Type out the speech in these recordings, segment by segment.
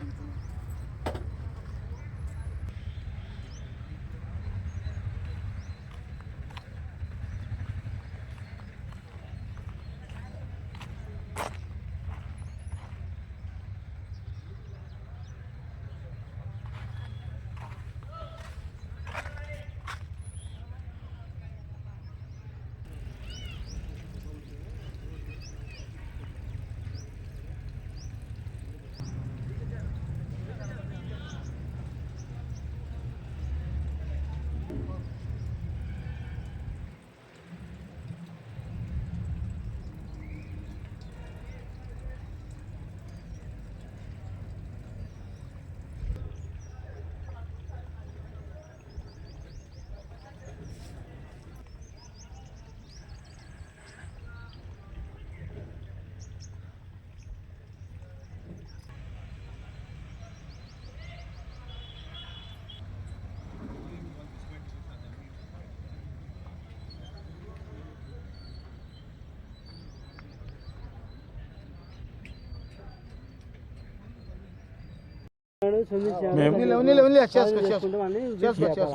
ആരംഭിക്കുന്നത്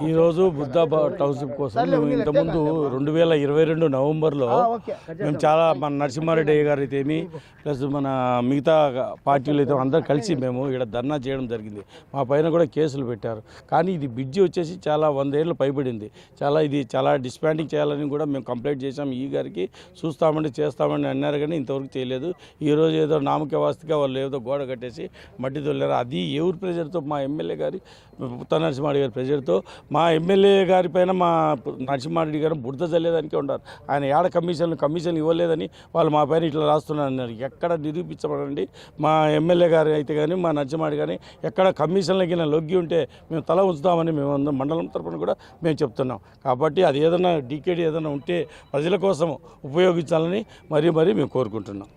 ఈరోజు బుద్ధ టౌన్షిప్ కోసం మేము ఇంతకుముందు రెండు వేల ఇరవై రెండు నవంబర్లో మేము చాలా మన నరసింహారెడ్డి గారు అయితే ఏమి ప్లస్ మన మిగతా పార్టీలు అయితే అందరూ కలిసి మేము ఇక్కడ ధర్నా చేయడం జరిగింది. మా పైన కూడా కేసులు పెట్టారు. కానీ ఇది బిడ్జి వచ్చేసి చాలా వందేళ్ళు పైబడింది. చాలా ఇది చాలా డిస్పాండింగ్ చేయాలని కూడా మేము కంప్లైంట్ చేసాం ఈ గారికి చూస్తామండి చేస్తామని అన్నారు కానీ ఇంతవరకు చేయలేదు. ఈరోజు ఏదో నామకే వాస్తుగా వాళ్ళు ఏదో గోడ కట్టేసి మట్టి తొలినారు. అది ఎవరి ప్రెజర్తో మా ఎమ్మెల్యే గారి పుత్త నరసింహారెడ్డి గారి ప్రెజర్తో మా ఎమ్మెల్యే గారి పైన మా నరసింహారెడ్డి గారు బుడత చల్లేదానికే ఉన్నారు. ఆయన ఏడ కమిషన్లు కమిషన్లు ఇవ్వలేదని వాళ్ళు మా పైన ఇట్లా రాస్తున్నారు అన్నారు ఎక్కడ నిరూపించబడండి? మా ఎమ్మెల్యే గారు అయితే కానీ మా నరసింహారెడ్డి కానీ ఎక్కడ కమిషన్లకి లొగ్గి ఉంటే మేము తల ఉంచుతామని మేము మండలం తరపున కూడా మేము చెప్తున్నాం. కాబట్టి అది ఏదైనా డీకేడీ ఏదైనా ఉంటే ప్రజల కోసం ఉపయోగించాలని మరీ మరీ మేము కోరుకుంటున్నాం.